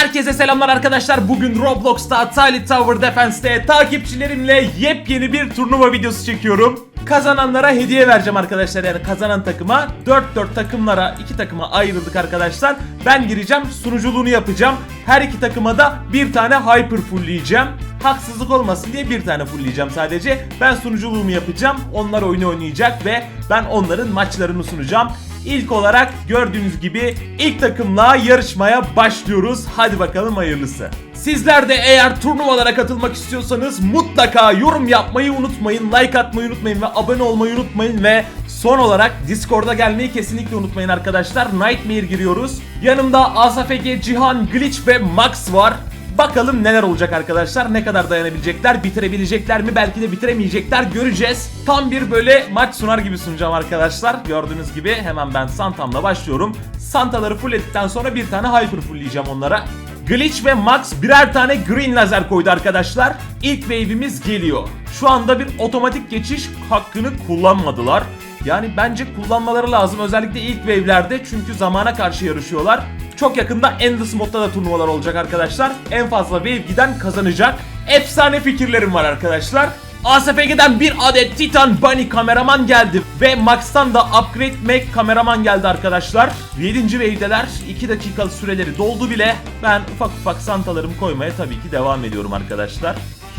Herkese selamlar arkadaşlar. Bugün Roblox'ta Tile Tower Defense'te takipçilerimle yepyeni bir turnuva videosu çekiyorum. Kazananlara hediye vereceğim arkadaşlar. Yani kazanan takıma 4-4 takımlara, iki takıma ayrıldık arkadaşlar. Ben gireceğim, sunuculuğunu yapacağım. Her iki takıma da bir tane hyper fullleyeceğim. Haksızlık olmasın diye bir tane fullleyeceğim sadece. Ben sunuculuğumu yapacağım. Onlar oyunu oynayacak ve ben onların maçlarını sunacağım. İlk olarak gördüğünüz gibi ilk takımla yarışmaya başlıyoruz. Hadi bakalım hayırlısı. Sizler de eğer turnuvalara katılmak istiyorsanız mutlaka yorum yapmayı unutmayın, like atmayı unutmayın ve abone olmayı unutmayın ve son olarak Discord'a gelmeyi kesinlikle unutmayın arkadaşlar. Nightmare giriyoruz. Yanımda Asaf Cihan, Glitch ve Max var. Bakalım neler olacak arkadaşlar. Ne kadar dayanabilecekler, bitirebilecekler mi? Belki de bitiremeyecekler. Göreceğiz. Tam bir böyle maç sunar gibi sunacağım arkadaşlar. Gördüğünüz gibi hemen ben Santam'la başlıyorum. Santaları fullledikten sonra bir tane Hyper fullleyeceğim onlara. Glitch ve Max birer tane Green Lazer koydu arkadaşlar. İlk wave'imiz geliyor. Şu anda bir otomatik geçiş hakkını kullanmadılar. Yani bence kullanmaları lazım özellikle ilk wave'lerde çünkü zamana karşı yarışıyorlar. Çok yakında Endless modda da turnuvalar olacak arkadaşlar. En fazla wave giden kazanacak. Efsane fikirlerim var arkadaşlar. ASFG'den bir adet Titan Bunny kameraman geldi ve Max'tan da Upgrade Mac kameraman geldi arkadaşlar. 7. wave'deler. 2 dakikalık süreleri doldu bile. Ben ufak ufak santalarımı koymaya tabii ki devam ediyorum arkadaşlar.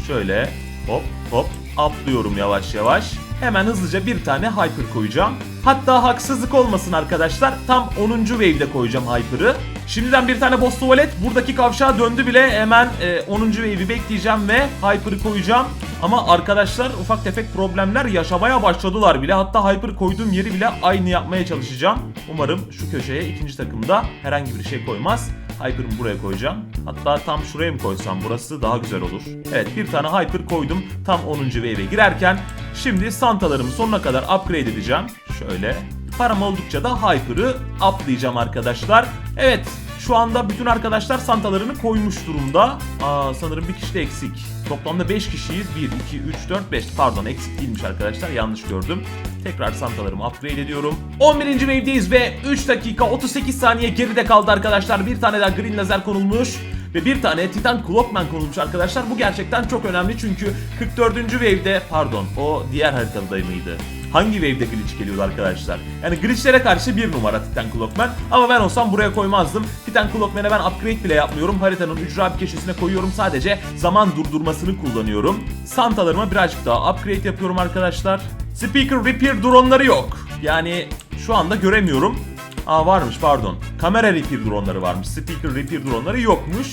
Şöyle hop hop atlıyorum yavaş yavaş. Hemen hızlıca bir tane Hyper koyacağım. Hatta haksızlık olmasın arkadaşlar. Tam 10. wave'de koyacağım Hyper'ı. Şimdiden bir tane boss tuvalet. Buradaki kavşağa döndü bile. Hemen e, 10. wave'i bekleyeceğim ve Hyper'ı koyacağım. Ama arkadaşlar ufak tefek problemler yaşamaya başladılar bile. Hatta Hyper koyduğum yeri bile aynı yapmaya çalışacağım. Umarım şu köşeye ikinci takımda herhangi bir şey koymaz. Hyper'ımı buraya koyacağım. Hatta tam şuraya mı koysam burası daha güzel olur. Evet bir tane Hyper koydum tam 10. wave'e girerken. Şimdi Santalarımı sonuna kadar upgrade edeceğim. Şöyle. Param oldukça da Hyper'ı uplayacağım arkadaşlar. Evet şu anda bütün arkadaşlar Santalarını koymuş durumda. Aa, sanırım bir kişi de eksik. Toplamda 5 kişiyiz. 1, 2, 3, 4, 5. Pardon eksik değilmiş arkadaşlar. Yanlış gördüm. Tekrar Santalarımı upgrade ediyorum. 11. wave'deyiz ve 3 dakika 38 saniye geride kaldı arkadaşlar. Bir tane daha Green Lazer konulmuş. Ve bir tane Titan Clockman konulmuş arkadaşlar. Bu gerçekten çok önemli çünkü 44. wave'de pardon o diğer haritada mıydı? Hangi wave'de glitch geliyordu arkadaşlar? Yani glitchlere karşı bir numara Titan Clockman. Ama ben olsam buraya koymazdım. Titan Clockman'e ben upgrade bile yapmıyorum. Haritanın ücra bir köşesine koyuyorum. Sadece zaman durdurmasını kullanıyorum. Santalarıma birazcık daha upgrade yapıyorum arkadaşlar. Speaker Repair drone'ları yok. Yani şu anda göremiyorum. Aa varmış pardon. Kamera repair drone'ları varmış. Speaker repair drone'ları yokmuş.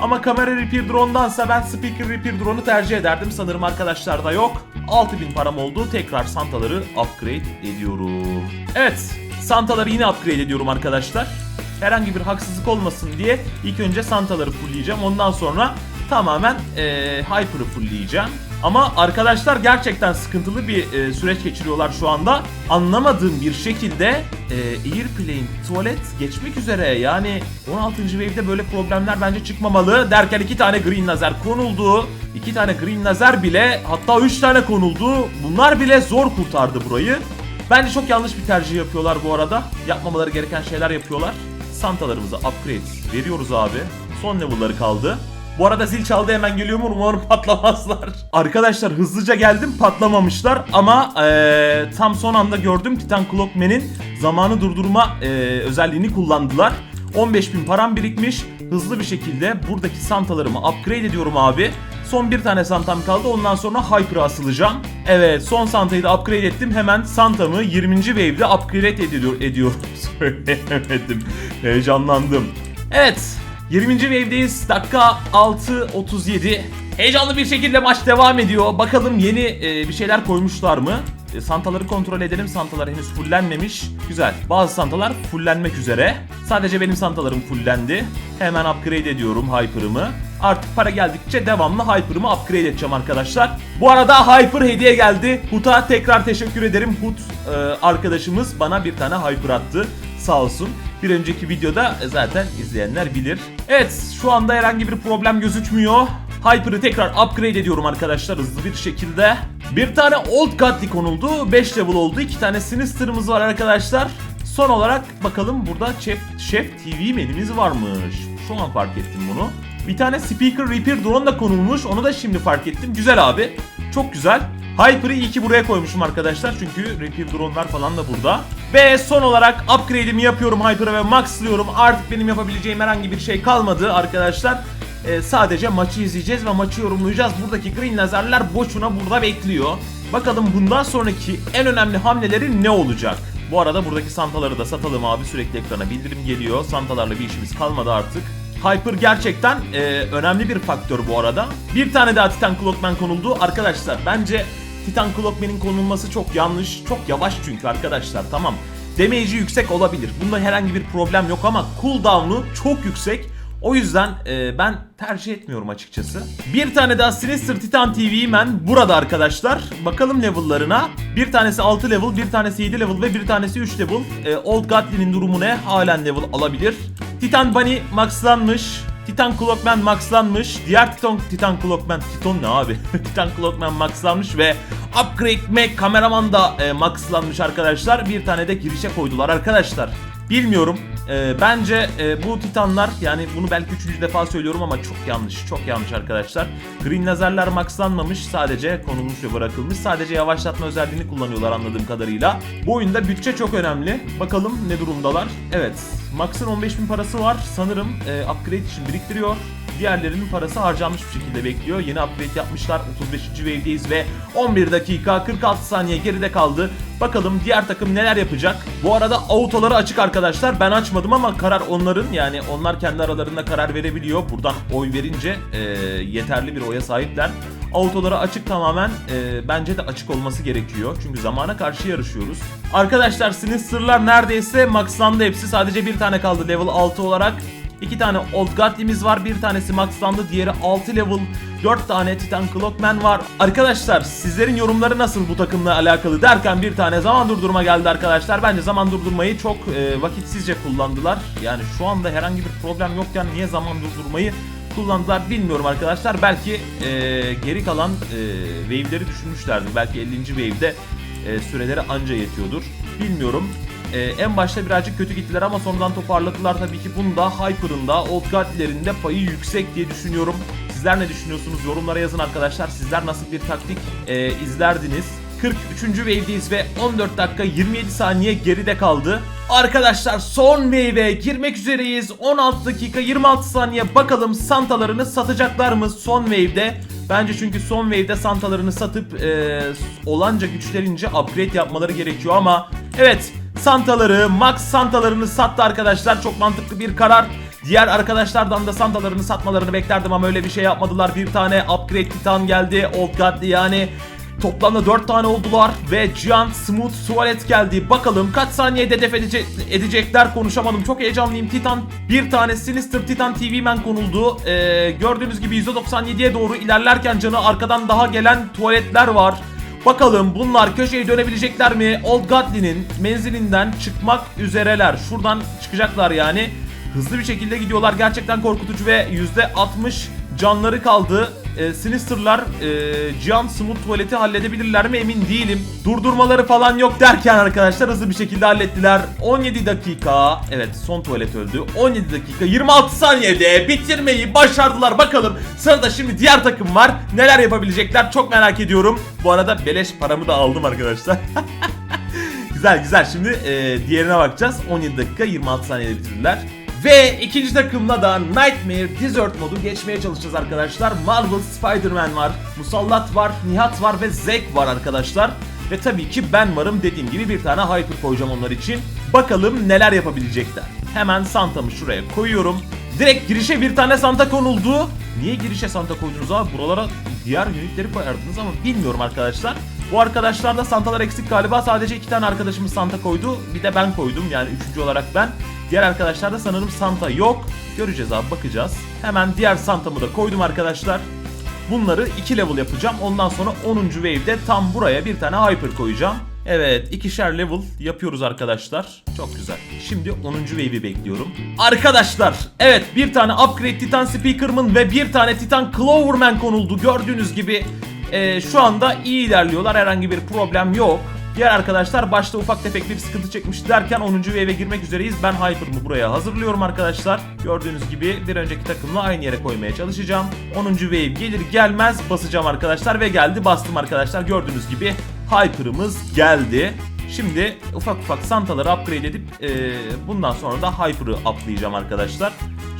Ama kamera repair drone'dansa ben speaker repair drone'u tercih ederdim. Sanırım arkadaşlarda yok. 6000 param oldu. Tekrar Santaları upgrade ediyorum. Evet. Santaları yine upgrade ediyorum arkadaşlar. Herhangi bir haksızlık olmasın diye ilk önce Santaları fullleyeceğim. Ondan sonra tamamen eee Hyper'ı fullleyeceğim. Ama arkadaşlar gerçekten sıkıntılı bir e, süreç geçiriyorlar şu anda. Anlamadığım bir şekilde e, Airplane tuvalet geçmek üzere. Yani 16. wave'de böyle problemler bence çıkmamalı. Derken iki tane green lazer konuldu. iki tane green lazer bile hatta üç tane konuldu. Bunlar bile zor kurtardı burayı. Bence çok yanlış bir tercih yapıyorlar bu arada. Yapmamaları gereken şeyler yapıyorlar. Santalarımıza upgrade veriyoruz abi. Son level'ları kaldı. Bu arada zil çaldı hemen geliyorum umarım patlamazlar. Arkadaşlar hızlıca geldim patlamamışlar ama eee, tam son anda gördüm Titan Clockman'in zamanı durdurma eee, özelliğini kullandılar. 15.000 param birikmiş. Hızlı bir şekilde buradaki santalarımı upgrade ediyorum abi. Son bir tane santam kaldı ondan sonra Hyper'a asılacağım. Evet son santayı da upgrade ettim. Hemen santamı 20. wave'de upgrade ediyor, ediyorum. Söyleyemedim. Heyecanlandım. Evet 20. wave'deyiz. Dakika 6.37. Heyecanlı bir şekilde maç devam ediyor. Bakalım yeni e, bir şeyler koymuşlar mı? E, santaları kontrol edelim. Santalar henüz fullenmemiş. Güzel. Bazı santalar fullenmek üzere. Sadece benim santalarım fullendi. Hemen upgrade ediyorum Hyper'ımı. Artık para geldikçe devamlı Hyper'ımı upgrade edeceğim arkadaşlar. Bu arada Hyper hediye geldi. Hut'a tekrar teşekkür ederim. Hut e, arkadaşımız bana bir tane Hyper attı. Sağ olsun. Bir önceki videoda zaten izleyenler bilir. Evet şu anda herhangi bir problem gözükmüyor. Hyper'ı tekrar upgrade ediyorum arkadaşlar hızlı bir şekilde. Bir tane Old Godly konuldu. 5 level oldu. 2 tane Sinister'ımız var arkadaşlar. Son olarak bakalım burada Chef, Chef TV menümüz varmış. Şu an fark ettim bunu. Bir tane Speaker Repair drone da konulmuş. Onu da şimdi fark ettim. Güzel abi. Çok güzel. Hyper'ı iyi ki buraya koymuşum arkadaşlar. Çünkü Repair drone'lar falan da burada. Ve son olarak upgrade'imi yapıyorum Hyper'a ve maxlıyorum. Artık benim yapabileceğim herhangi bir şey kalmadı arkadaşlar. Ee, sadece maçı izleyeceğiz ve maçı yorumlayacağız. Buradaki green lazerler boşuna burada bekliyor. Bakalım bundan sonraki en önemli hamleleri ne olacak? Bu arada buradaki santaları da satalım abi. Sürekli ekrana bildirim geliyor. Santalarla bir işimiz kalmadı artık. Hyper gerçekten e, önemli bir faktör bu arada. Bir tane daha Titan Clockman konuldu. Arkadaşlar bence Titan Clockman'in konulması çok yanlış. Çok yavaş çünkü arkadaşlar tamam. Damage'i yüksek olabilir. Bunda herhangi bir problem yok ama cooldown'u çok yüksek. O yüzden e, ben tercih etmiyorum açıkçası. Bir tane daha Sinister Titan TV Man burada arkadaşlar. Bakalım level'larına. Bir tanesi 6 level, bir tanesi 7 level ve bir tanesi 3 level. E, Old Godly'nin durumu ne? Halen level alabilir. Titan Bunny maxlanmış. Titan Clockman maxlanmış. Diğer Titan, Titan Clockman, Titan ne abi? Titan Clockman maxlanmış ve Upgrade Mac kameraman da e, maxlanmış arkadaşlar. Bir tane de girişe koydular arkadaşlar. Bilmiyorum. Ee, bence e, bu titanlar yani bunu belki üçüncü defa söylüyorum ama çok yanlış. Çok yanlış arkadaşlar. Green lazerler maxlanmamış. Sadece konulmuş ve bırakılmış. Sadece yavaşlatma özelliğini kullanıyorlar anladığım kadarıyla. Bu oyunda bütçe çok önemli. Bakalım ne durumdalar. Evet. Max'ın 15.000 parası var. Sanırım e, upgrade için biriktiriyor. Diğerlerinin parası harcanmış bir şekilde bekliyor. Yeni upgrade yapmışlar. 35. wave'deyiz ve 11 dakika 46 saniye geride kaldı. Bakalım diğer takım neler yapacak. Bu arada autoları açık arkadaşlar. Ben açmadım ama karar onların. Yani onlar kendi aralarında karar verebiliyor. Buradan oy verince e, yeterli bir oya sahipler. Autoları açık tamamen. E, bence de açık olması gerekiyor. Çünkü zamana karşı yarışıyoruz. Arkadaşlar Sinister'lar neredeyse maxlandı hepsi. Sadece bir tane kaldı level 6 olarak. İki tane Old Godly'miz var. Bir tanesi maxlandı. Diğeri 6 level. 4 tane Titan Clockman var. Arkadaşlar sizlerin yorumları nasıl bu takımla alakalı derken bir tane zaman durdurma geldi arkadaşlar. Bence zaman durdurmayı çok e, vakitsizce kullandılar. Yani şu anda herhangi bir problem yokken niye zaman durdurmayı kullandılar bilmiyorum arkadaşlar. Belki e, geri kalan e, wave'leri düşünmüşlerdi. Belki 50. wave'de e, süreleri anca yetiyordur. Bilmiyorum. Ee, en başta birazcık kötü gittiler ama sonradan toparladılar tabii ki. Bunda Hyper'ın da Old Godly'lerin de payı yüksek diye düşünüyorum. Sizler ne düşünüyorsunuz? Yorumlara yazın arkadaşlar. Sizler nasıl bir taktik e, izlerdiniz? 43. wave'deyiz ve 14 dakika 27 saniye geride kaldı. Arkadaşlar son wave'e girmek üzereyiz. 16 dakika 26 saniye bakalım santalarını satacaklar mı son wave'de? Bence çünkü son wave'de santalarını satıp e, olanca güçlerince upgrade yapmaları gerekiyor ama evet Santaları, Max Santalarını sattı arkadaşlar. Çok mantıklı bir karar. Diğer arkadaşlardan da Santalarını satmalarını beklerdim ama öyle bir şey yapmadılar. Bir tane Upgrade Titan geldi. Old Godly yani. Toplamda 4 tane oldular ve Giant Smooth Tuvalet geldi. Bakalım kaç saniyede def edecek, edecekler konuşamadım. Çok heyecanlıyım. Titan bir tane Sinister Titan TV Man konuldu. Ee, gördüğünüz gibi %97'ye doğru ilerlerken canı arkadan daha gelen tuvaletler var. Bakalım bunlar köşeyi dönebilecekler mi? Old Godly'nin menzilinden çıkmak üzereler. Şuradan çıkacaklar yani. Hızlı bir şekilde gidiyorlar. Gerçekten korkutucu ve %60 canları kaldı. E, Sinister'lar e, Giant Smooth tuvaleti halledebilirler mi emin değilim. Durdurmaları falan yok derken arkadaşlar hızlı bir şekilde hallettiler. 17 dakika. Evet son tuvalet öldü. 17 dakika 26 saniyede bitirmeyi başardılar. Bakalım sırada şimdi diğer takım var. Neler yapabilecekler çok merak ediyorum. Bu arada beleş paramı da aldım arkadaşlar. güzel güzel şimdi e, diğerine bakacağız. 17 dakika 26 saniyede bitirdiler. Ve ikinci takımla da Nightmare Desert modu geçmeye çalışacağız arkadaşlar. Marvel Spider-Man var, Musallat var, Nihat var ve Zack var arkadaşlar. Ve tabii ki ben varım dediğim gibi bir tane Hyper koyacağım onlar için. Bakalım neler yapabilecekler. Hemen Santa'mı şuraya koyuyorum. Direkt girişe bir tane Santa konuldu. Niye girişe Santa koydunuz abi? Buralara diğer unitleri koyardınız ama bilmiyorum arkadaşlar. Bu arkadaşlarda Santalar eksik galiba. Sadece iki tane arkadaşımız Santa koydu. Bir de ben koydum yani üçüncü olarak ben. Diğer arkadaşlarda sanırım Santa yok. Göreceğiz abi bakacağız. Hemen diğer Santa'mı da koydum arkadaşlar. Bunları 2 level yapacağım. Ondan sonra 10. wave'de tam buraya bir tane hyper koyacağım. Evet ikişer level yapıyoruz arkadaşlar. Çok güzel. Şimdi 10. wave'i bekliyorum. Arkadaşlar evet bir tane upgrade Titan Speaker'man ve bir tane Titan Cloverman konuldu. Gördüğünüz gibi e, şu anda iyi ilerliyorlar. Herhangi bir problem yok. Diğer arkadaşlar başta ufak tefek bir sıkıntı çekmiş derken 10. wave'e girmek üzereyiz. Ben Hyper'ımı buraya hazırlıyorum arkadaşlar. Gördüğünüz gibi bir önceki takımla aynı yere koymaya çalışacağım. 10. wave gelir gelmez basacağım arkadaşlar ve geldi bastım arkadaşlar. Gördüğünüz gibi Hyper'ımız geldi. Şimdi ufak ufak Santaları upgrade edip e, bundan sonra da Hyper'ı uplayacağım arkadaşlar.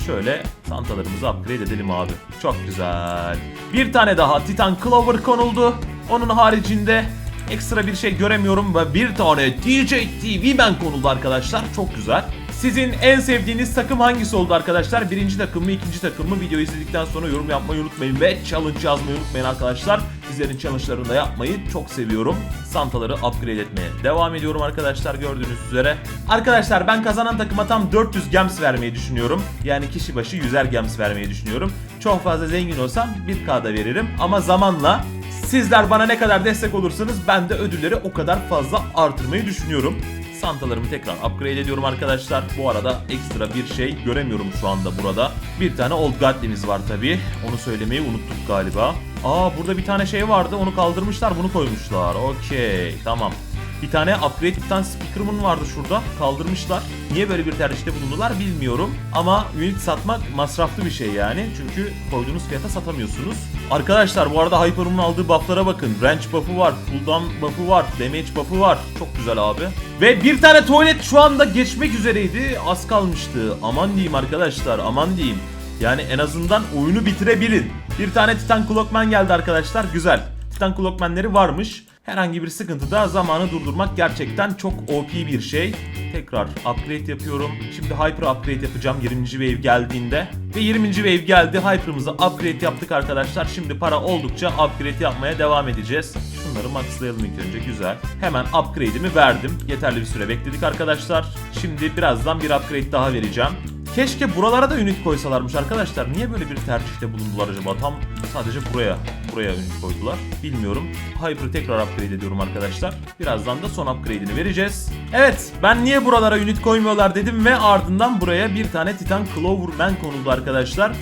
Şöyle Santalarımızı upgrade edelim abi. Çok güzel. Bir tane daha Titan Clover konuldu. Onun haricinde ekstra bir şey göremiyorum ve bir tane DJ TV Man konuldu arkadaşlar. Çok güzel. Sizin en sevdiğiniz takım hangisi oldu arkadaşlar? Birinci takım mı, ikinci takım mı? Videoyu izledikten sonra yorum yapmayı unutmayın ve challenge yazmayı unutmayın arkadaşlar. Sizlerin challenge'larını da yapmayı çok seviyorum. Santaları upgrade etmeye devam ediyorum arkadaşlar gördüğünüz üzere. Arkadaşlar ben kazanan takıma tam 400 gems vermeyi düşünüyorum. Yani kişi başı 100'er gems vermeyi düşünüyorum. Çok fazla zengin olsam 1K'da veririm ama zamanla Sizler bana ne kadar destek olursanız ben de ödülleri o kadar fazla artırmayı düşünüyorum. Santalarımı tekrar upgrade ediyorum arkadaşlar. Bu arada ekstra bir şey göremiyorum şu anda burada. Bir tane Old Godly'miz var tabi. Onu söylemeyi unuttuk galiba. Aa burada bir tane şey vardı onu kaldırmışlar bunu koymuşlar. Okey tamam. Bir tane upgrade bir tane speaker'ımın vardı şurada. Kaldırmışlar. Niye böyle bir tercihte bulundular bilmiyorum. Ama unit satmak masraflı bir şey yani. Çünkü koyduğunuz fiyata satamıyorsunuz. Arkadaşlar bu arada Hyper'ımın aldığı buff'lara bakın. Range buff'ı var, cooldown buff'ı var, damage buff'ı var. Çok güzel abi. Ve bir tane tuvalet şu anda geçmek üzereydi. Az kalmıştı. Aman diyeyim arkadaşlar aman diyeyim. Yani en azından oyunu bitirebilin. Bir tane Titan Clockman geldi arkadaşlar. Güzel. Titan Clockman'leri varmış. Herhangi bir sıkıntıda zamanı durdurmak gerçekten çok OP bir şey. Tekrar upgrade yapıyorum. Şimdi Hyper upgrade yapacağım 20. wave geldiğinde. Ve 20. wave geldi. Hyper'ımızı upgrade yaptık arkadaşlar. Şimdi para oldukça upgrade yapmaya devam edeceğiz. Şunları maxlayalım ilk önce güzel. Hemen upgrade'imi verdim. Yeterli bir süre bekledik arkadaşlar. Şimdi birazdan bir upgrade daha vereceğim. Keşke buralara da unit koysalarmış arkadaşlar. Niye böyle bir tercihte bulundular acaba? Tam sadece buraya, buraya unit koydular. Bilmiyorum. Hyper'ı tekrar upgrade ediyorum arkadaşlar. Birazdan da son upgrade'ini vereceğiz. Evet, ben niye buralara unit koymuyorlar dedim ve ardından buraya bir tane Titan Cloverman konuldu arkadaşlar.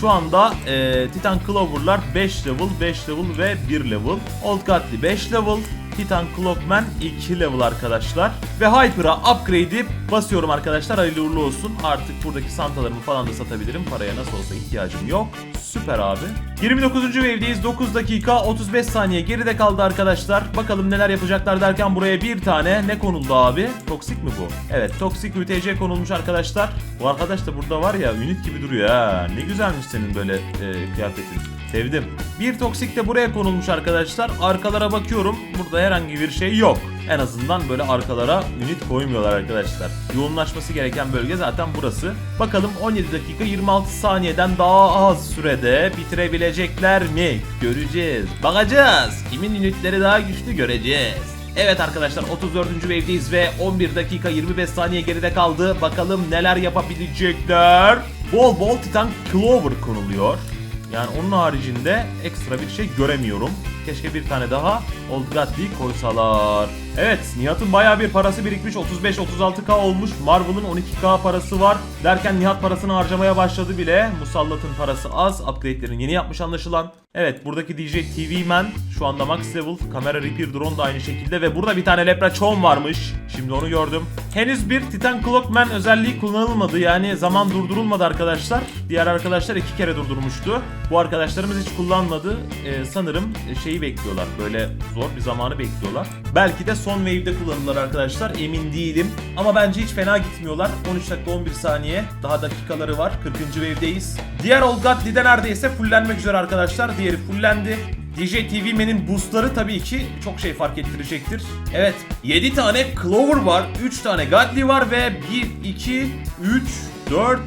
Şu anda e, Titan Clover'lar 5 level, 5 level ve 1 level. Old Godly 5 level. Titan Clockman 2 level arkadaşlar. Ve Hyper'a upgrade'i basıyorum arkadaşlar. Hayırlı uğurlu olsun. Artık buradaki santalarımı falan da satabilirim. Paraya nasıl olsa ihtiyacım yok. Süper abi. 29. wave'deyiz. 9 dakika 35 saniye geride kaldı arkadaşlar. Bakalım neler yapacaklar derken buraya bir tane ne konuldu abi? Toksik mi bu? Evet toksik UTC konulmuş arkadaşlar. Bu arkadaş da burada var ya unit gibi duruyor ha. Ne güzelmiş senin böyle e, kıyafetin. Sevdim. Bir toksik de buraya konulmuş arkadaşlar. Arkalara bakıyorum. Burada herhangi bir şey yok. En azından böyle arkalara unit koymuyorlar arkadaşlar. Yoğunlaşması gereken bölge zaten burası. Bakalım 17 dakika 26 saniyeden daha az sürede bitirebilecekler mi? Göreceğiz. Bakacağız. Kimin unitleri daha güçlü göreceğiz. Evet arkadaşlar 34. wave'deyiz ve 11 dakika 25 saniye geride kaldı. Bakalım neler yapabilecekler. Bol bol Titan Clover konuluyor. Yani onun haricinde ekstra bir şey göremiyorum. Keşke bir tane daha Old Godly koysalar. Evet Nihat'ın bayağı bir parası birikmiş. 35-36k olmuş. Marvel'ın 12k parası var. Derken Nihat parasını harcamaya başladı bile. Musallat'ın parası az. Upgrade'lerini yeni yapmış anlaşılan. Evet buradaki DJ TV Man şu anda max level. Kamera Repair Drone da aynı şekilde. Ve burada bir tane Leprechaun varmış. Şimdi onu gördüm. Henüz bir Titan Clockman özelliği kullanılmadı. Yani zaman durdurulmadı arkadaşlar. Diğer arkadaşlar iki kere durdurmuştu. Bu arkadaşlarımız hiç kullanmadı. Ee, sanırım şeyi bekliyorlar. Böyle zor bir zamanı bekliyorlar. Belki de son wave'de kullanırlar arkadaşlar. Emin değilim. Ama bence hiç fena gitmiyorlar. 13 dakika 11 saniye. Daha dakikaları var. 40. wave'deyiz. Diğer Old God de neredeyse fullenmek üzere arkadaşlar. Diğeri fullendi. DJ TV Man'in boostları tabii ki çok şey fark ettirecektir. Evet 7 tane Clover var, 3 tane Godly var ve 1, 2, 3, 4,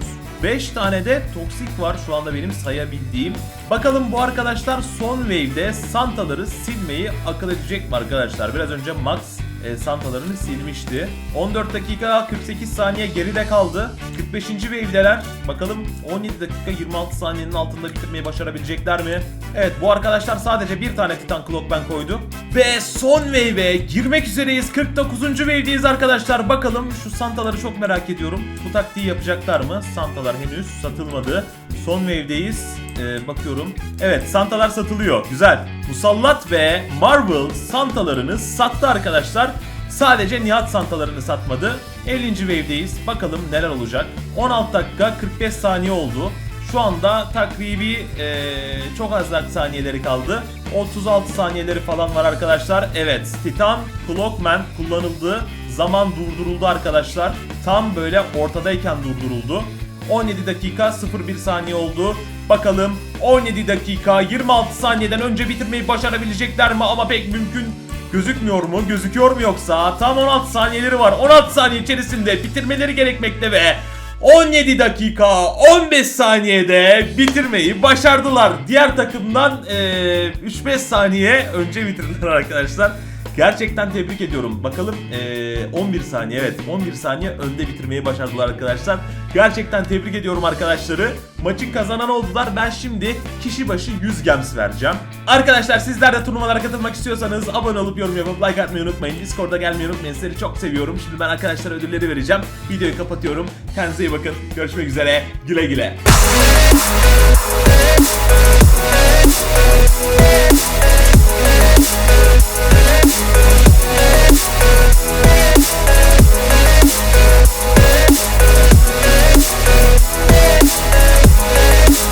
5 tane de Toxic var şu anda benim sayabildiğim. Bakalım bu arkadaşlar son wave'de Santaları silmeyi akıl edecek mi arkadaşlar? Biraz önce Max e, Santalarını silmişti. 14 dakika 48 saniye geride kaldı. 45. wave'deler. Bakalım 17 dakika 26 saniyenin altında bitirmeyi başarabilecekler mi? Evet bu arkadaşlar sadece bir tane Titan Clockman koydu. Ve son wave'e girmek üzereyiz. 49. wave'deyiz arkadaşlar. Bakalım şu Santaları çok merak ediyorum. Bu taktiği yapacaklar mı? Santalar henüz satılmadı. Son wave'deyiz. E, bakıyorum. Evet Santalar satılıyor. Güzel. Musallat ve Marvel Santalarını sattı arkadaşlar. Sadece Nihat Santalarını satmadı. 50. wave'deyiz. Bakalım neler olacak. 16 dakika 45 saniye oldu. Şu anda takribi e, çok az saniyeleri kaldı. 36 saniyeleri falan var arkadaşlar. Evet Titan Clockman kullanıldı. Zaman durduruldu arkadaşlar. Tam böyle ortadayken durduruldu. 17 dakika 01 saniye oldu. Bakalım 17 dakika 26 saniyeden önce bitirmeyi başarabilecekler mi ama pek mümkün gözükmüyor mu? Gözüküyor mu yoksa? Tam 16 saniyeleri var. 16 saniye içerisinde bitirmeleri gerekmekte ve 17 dakika 15 saniyede bitirmeyi başardılar. Diğer takımdan eee, 3-5 saniye önce bitirdiler arkadaşlar. Gerçekten tebrik ediyorum. Bakalım e, 11 saniye evet 11 saniye önde bitirmeyi başardılar arkadaşlar. Gerçekten tebrik ediyorum arkadaşları. Maçın kazanan oldular. Ben şimdi kişi başı 100 gems vereceğim. Arkadaşlar sizler de turnuvalara katılmak istiyorsanız abone olup yorum yapıp like atmayı unutmayın. Discord'a gelmeyi unutmayın. Sizleri çok seviyorum. Şimdi ben arkadaşlara ödülleri vereceğim. Videoyu kapatıyorum. Kendinize iyi bakın. Görüşmek üzere. Güle güle. We'll be right back. Thank you.